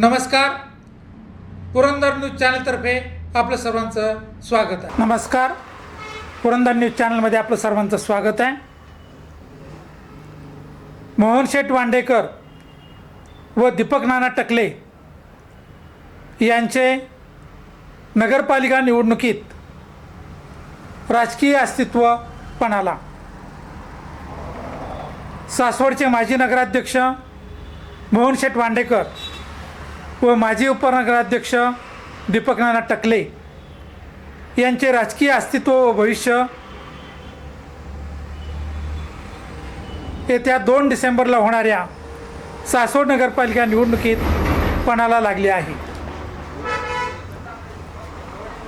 नमस्कार. पुरंदर न्यूज चॅनलतर्फे आपलं सर्वांचं स्वागत आहे. नमस्कार. पुरंदर न्यूज चॅनलमध्ये आपलं सर्वांचं स्वागत आहे. मोहन शेठ वांडेकर व दीपक नाना टकले यांचे नगरपालिका निवडणुकीत राजकीय अस्तित्व पणाला सासवडचे माजी नगराध्यक्ष मोहन शेठ वांडेकर व माजी उपनगराध्यक्ष दीपक नाना टकले यांचे राजकीय अस्तित्व व भविष्य येत्या दोन डिसेंबरला होणाऱ्या सासवड नगरपालिका निवडणुकीत पणाला लागले आहे.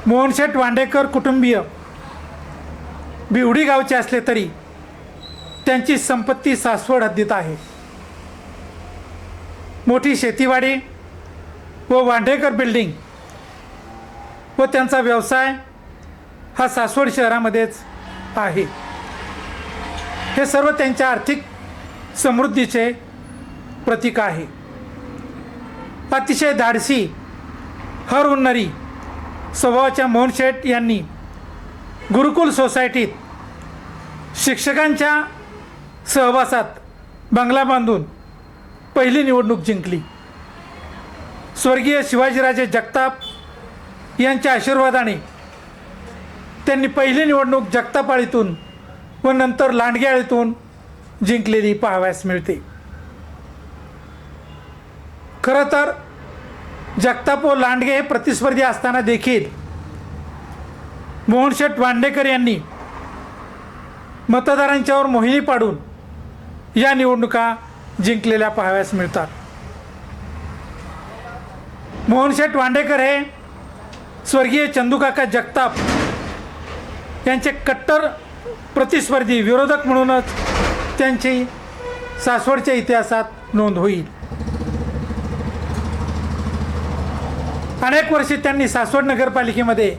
मोहनशेठ वांडेकर कुटुंबीय बिवडी गावचे असले तरी त्यांची संपत्ती सासवड हद्दीत आहे. मोठी शेतीवाडी व वांडेकर बिल्डिंग व त्यांचा व्यवसाय हा सासवड शहरामध्येच आहे. हे सर्व त्यांच्या आर्थिक समृद्धीचे प्रतीक आहे. अतिशय धाडसी हर उन्नरी स्वभावाच्या मोहन शेठ यांनी गुरुकुल सोसायटीत शिक्षकांच्या सहवासात बंगला बांधून पहिली निवडणूक जिंकली. स्वर्गीय शिवाजीराजे जगताप यांच्या आशीर्वादाने त्यांनी पहिली निवडणूक जगतापाळीतून व नंतर लांडग्याळीतून जिंकलेली पाहावयास मिळते. खरं तर जगताप व लांडगे हे प्रतिस्पर्धी असताना देखील मोहनशेठ वांडेकर यांनी मतदारांच्यावर मोहिनी पाडून या निवडणुका जिंकलेल्या पाहाव्यास मिळतात. मोहनशेठ वांडेकर हे स्वर्गीय चंदूकाका जगताप यांचे कट्टर प्रतिस्पर्धी विरोधक म्हणूनच त्यांची सासवडच्या इतिहासात नोंद होईल. अनेक वर्षे त्यांनी सासवड नगरपालिकेमध्ये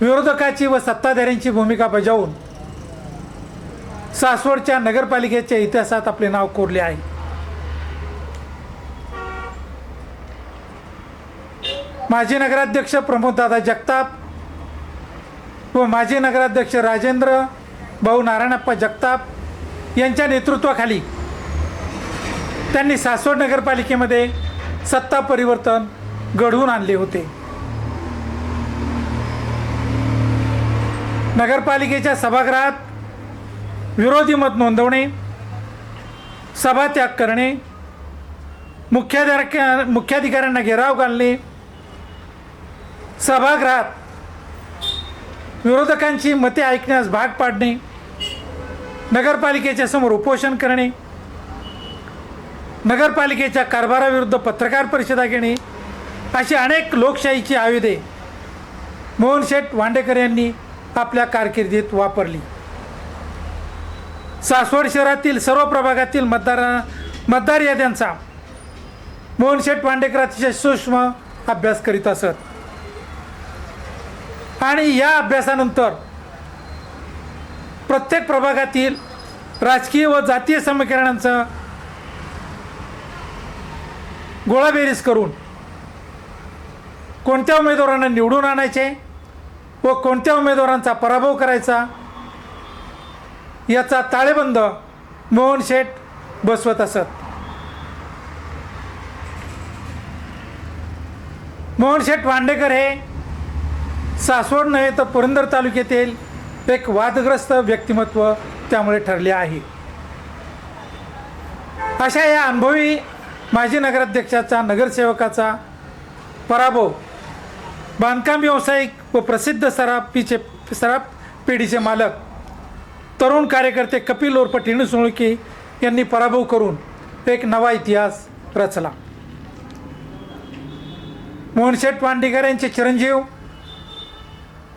विरोधकाची व सत्ताधाऱ्यांची भूमिका बजावून सासवडच्या नगरपालिकेच्या इतिहासात आपले नाव कोरले आहे. माजी नगराध्यक्ष प्रमोददादा जगताप व माजी नगराध्यक्ष राजेंद्र भाऊ नारायणप्पा जगताप यांच्या नेतृत्वाखाली त्यांनी सासवड नगरपालिकेमध्ये सत्ता परिवर्तन घडवून आणले होते. नगरपालिकेच्या सभागृहात विरोधी मत नोंदवणे सभात्याग करणे मुख्याधिकार मुख्याधिकाऱ्यांना घेराव घालणे सभागृहात विरोधकांची मते ऐकण्यास भाग पाडणे नगरपालिकेच्या समोर उपोषण करणे नगरपालिकेच्या कारभाराविरुद्ध पत्रकार परिषदा घेणे अशी अनेक लोकशाहीची आयुधे मोहन शेठ वांडेकर यांनी आपल्या कारकिर्दीत वापरली. सासवड शहरातील सर्व प्रभागातील मतदार मतदार याद्यांचा मोहन शेठ वांडेकर अतिशय सूक्ष्म अभ्यास करीत असत. आणि या अभ्यासानंतर प्रत्येक प्रभागातील राजकीय व जातीय समीकरणांचं गोळाबेरीज करून कोणत्या उमेदवारांना निवडून आणायचे व कोणत्या उमेदवारांचा पराभव करायचा याचा ताळेबंद मोहन शेठ बसवत असत. मोहन शेठ वांडेकर हे सासवड नव्हे तर पुरंदर तालुक्यातील एक वादग्रस्त व्यक्तिमत्व त्यामुळे ठरले आहे. अशा या अनुभवी माजी नगराध्यक्षाचा नगरसेवकाचा पराभव बांधकाम व्यावसायिक व प्रसिद्ध सराफीचे सराफ पिढीचे मालक तरुण कार्यकर्ते कपिल उर्फ टिणू यांनी पराभव करून एक नवा इतिहास रचला. मोहनशेठ पांडेकर यांचे चिरंजीव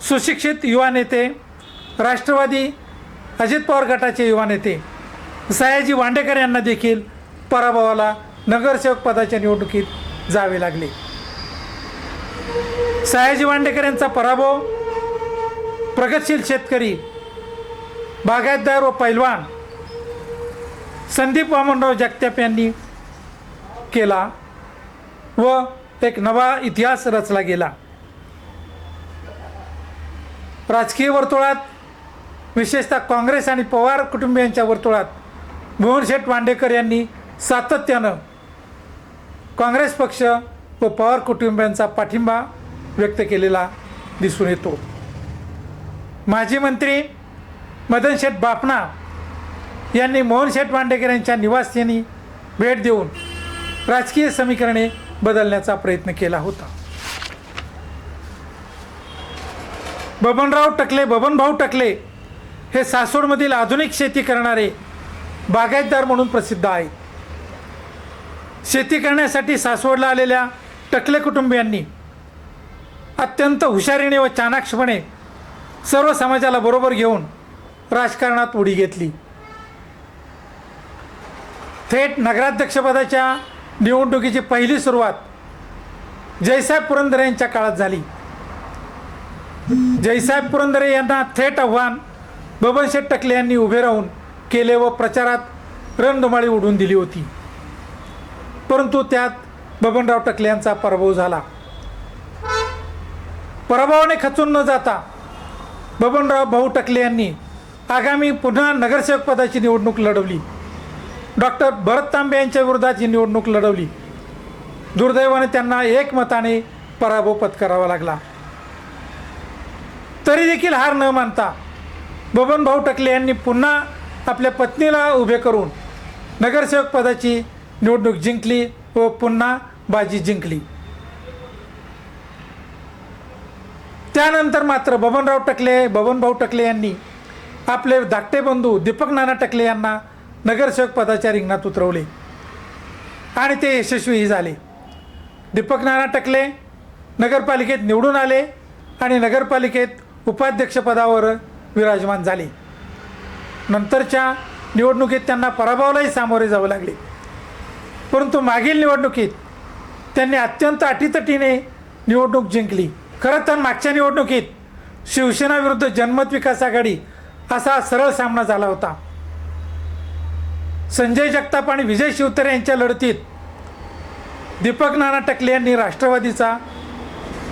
सुशिक्षित युवा नेते राष्ट्रवादी अजित पवार गटाचे युवा नेते सयाजी वांडेकर यांना देखील पराभवाला नगरसेवक पदाच्या निवडणुकीत जावे लागले. सयाजी वांडेकर यांचा पराभव प्रगतशील शेतकरी बागायतदार व पैलवान संदीप वामनराव जगताप यांनी केला व एक नवा इतिहास रचला गेला. राजकीय वर्तुळात विशेषतः काँग्रेस आणि पवार कुटुंबियांच्या वर्तुळात मोहनशेठ वांडेकर यांनी सातत्यानं काँग्रेस पक्ष व पवार कुटुंबियांचा पाठिंबा व्यक्त केलेला दिसून येतो. माजी मंत्री मदनशेठ बापना यांनी मोहनशेठ वांडेकर यांच्या निवासस्थानी भेट देऊन राजकीय समीकरणे बदलण्याचा प्रयत्न केला होता. बबनराव टकले बबनभाऊ टकले हे सासवडमधील आधुनिक शेती करणारे बागायतदार म्हणून प्रसिद्ध आहेत. शेती करण्यासाठी सासवडला आलेल्या टकले कुटुंबियांनी अत्यंत हुशारीने व चाणाक्षपणे सर्व समाजाला बरोबर घेऊन राजकारणात उडी घेतली. थेट नगराध्यक्षपदाच्या निवडणुकीची पहिली सुरुवात जयसाहेब पुरंदरे यांच्या काळात झाली. जयसाहेब पुरंदरे यांना थेट आव्हान बबनशेठ टकले यांनी उभे राहून केले व प्रचारात रणधुमाळी उडून दिली होती. परंतु त्यात बबनराव टकले यांचा पराभव झाला. पराभवाने खचून न जाता बबनराव भाऊ टकले यांनी आगामी पुन्हा नगरसेवक पदाची निवडणूक लढवली. डॉक्टर भरत तांबे यांच्या विरोधात ही निवडणूक लढवली. दुर्दैवाने त्यांना एकमताने पराभव पत्करावा लागला. तरी देखील हार न मानता बबनभाऊ टकले यांनी पुन्हा आपल्या पत्नीला उभे करून नगरसेवक पदाची निवडणूक जिंकली व पुन्हा बाजी जिंकली. त्यानंतर मात्र बबनराव टकले बबनभाऊ टकले यांनी आपले धाकटे बंधू दीपक नाना टकले यांना नगरसेवक पदाच्या रिंगणात उतरवले आणि ते यशस्वीही झाले. दीपक नाना टकले नगरपालिकेत निवडून आले आणि नगरपालिकेत उपाध्यक्षपदावर विराजमान झाले. नंतरच्या निवडणुकीत त्यांना पराभवालाही सामोरे जावे लागले. परंतु मागील निवडणुकीत त्यांनी अत्यंत अटीतटीने निवडणूक जिंकली. खरं तर मागच्या निवडणुकीत शिवसेना विरुद्ध जनमत विकास आघाडी असा सरळ सामना झाला होता. संजय जगताप आणि विजय शिवतरे यांच्या लढतीत दीपक नाना टकले यांनी राष्ट्रवादीचा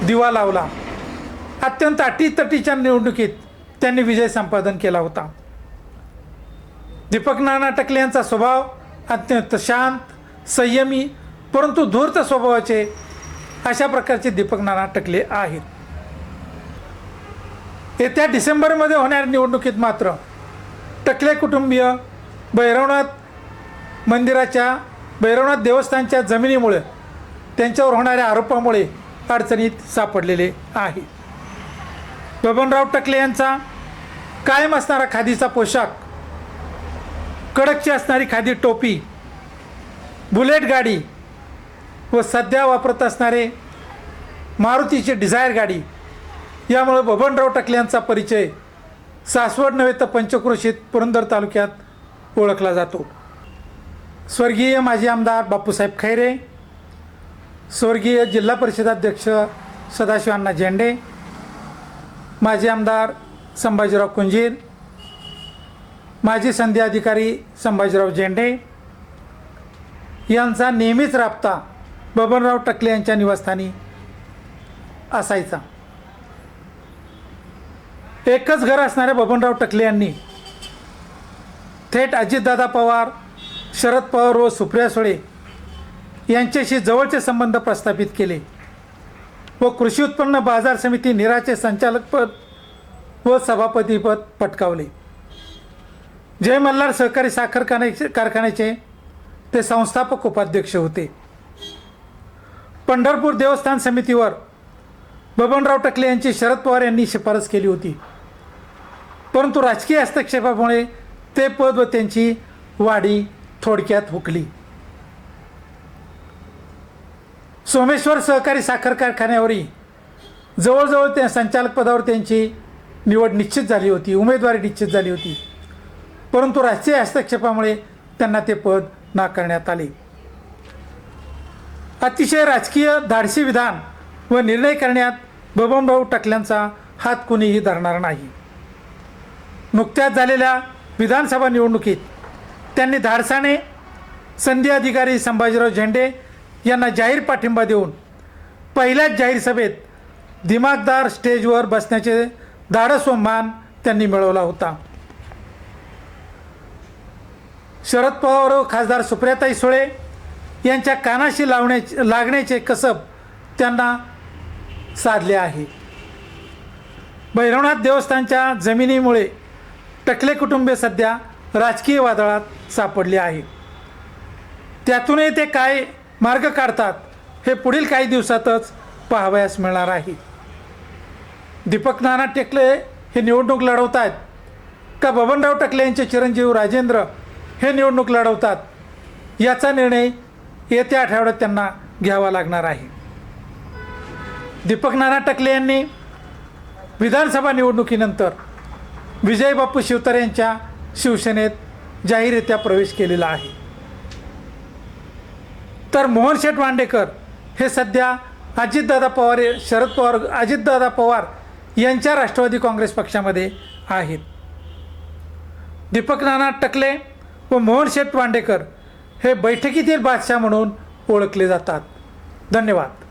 दिवा लावला. अत्यंत अटीतटीच्या निवडणुकीत त्यांनी विजय संपादन केला होता. दीपक नाना टकले यांचा स्वभाव अत्यंत शांत संयमी परंतु धूर्त स्वभावाचे अशा प्रकारचे दीपक नाना टकले आहेत. येत्या डिसेंबरमध्ये होणाऱ्या निवडणुकीत मात्र टकले कुटुंबीय भैरवनाथ मंदिराच्या भैरवनाथ देवस्थानच्या जमिनीमुळे त्यांच्यावर होणाऱ्या आरोपामुळे अडचणीत सापडलेले आहे बबनराव टकले यांचा कायम असणारा खादीचा पोशाख कडकची असणारी खादी टोपी बुलेट गाडी व सध्या वापरत असणारे मारुतीची डिझायर गाडी यामुळे बबनराव टकले यांचा परिचय सासवड नव्हे तर पंचक्रोशीत पुरंदर तालुक्यात ओळखला जातो. स्वर्गीय माजी आमदार बापूसाहेब खैरे स्वर्गीय जिल्हा परिषदाध्यक्ष सदाशिवांना झेंडे माजी आमदार संभाजीराव कुंजीर माजी संधी अधिकारी संभाजीराव झेंडे यांचा नेहमीच राबता बबनराव टकले यांच्या निवासस्थानी असायचा. एकच घर असणाऱ्या बबनराव टकले यांनी थेट अजितदादा पवार शरद पवार व सुप्रिया सुळे यांच्याशी जवळचे संबंध प्रस्थापित केले. व कृषी उत्पन्न बाजार समिती निराचे संचालकपद व सभापतीपद पटकावले. जय मल्हार सहकारी साखर कारखान्याचे कारखान्याचे ते संस्थापक उपाध्यक्ष होते. पंढरपूर देवस्थान समितीवर बबनराव टकले यांची शरद पवार यांनी शिफारस केली होती. परंतु राजकीय हस्तक्षेपामुळे ते पद व त्यांची वाढी थोडक्यात हुकली. सोमेश्वर सहकारी साखर कारखान्यावरही जवळजवळ त्या संचालक पदावर त्यांची निवड निश्चित झाली होती उमेदवारी निश्चित झाली होती. परंतु राजकीय हस्तक्षेपामुळे त्यांना ते पद नाकारण्यात आले. अतिशय राजकीय धाडसी विधान व निर्णय करण्यात बबनभाऊ टकल्यांचा हात कुणीही धरणार नाही. नुकत्याच झालेल्या विधानसभा निवडणुकीत त्यांनी धाडसाने संधी अधिकारी संभाजीराव झेंडे यांना जाहीर पाठिंबा देऊन पहिल्याच जाहीर सभेत दिमागदार स्टेजवर बसण्याचे धाडस व मान त्यांनी मिळवला होता. शरद पवार व खासदार सुप्रियाताई सुळे यांच्या कानाशी लावण्याचे लागण्याचे कसब त्यांना साधले आहे. भैरवनाथ देवस्थानच्या जमिनीमुळे टकले कुटुंबे सध्या राजकीय वादळात सापडले आहे. त्यातूनही ते काय मार्ग काढतात. हे पुढील काही दिवसातच पाहावयास मिळणार आहे. दीपक नाना टेकले हे निवडणूक लढवत आहेत का बबनराव टकले यांचे चिरंजीव राजेंद्र हे निवडणूक लढवतात? याचा निर्णय येत्या आठवड्यात त्यांना घ्यावा लागणार आहे. दीपक नाना टकले यांनी विधानसभा निवडणुकीनंतर विजय बापू शिवतारे यांच्या शिवसेनेत जाहीररित्या प्रवेश केलेला आहे. तर मोहन शेठ वांडेकर हे सध्या अजितदादा पवार शरद पवार अजितदादा पवार यांच्या राष्ट्रवादी काँग्रेस पक्षामध्ये आहेत. दीपक नाना टकले व मोहन शेठ वांडेकर हे बैठकीतील बादशाह म्हणून ओळखले जातात. धन्यवाद.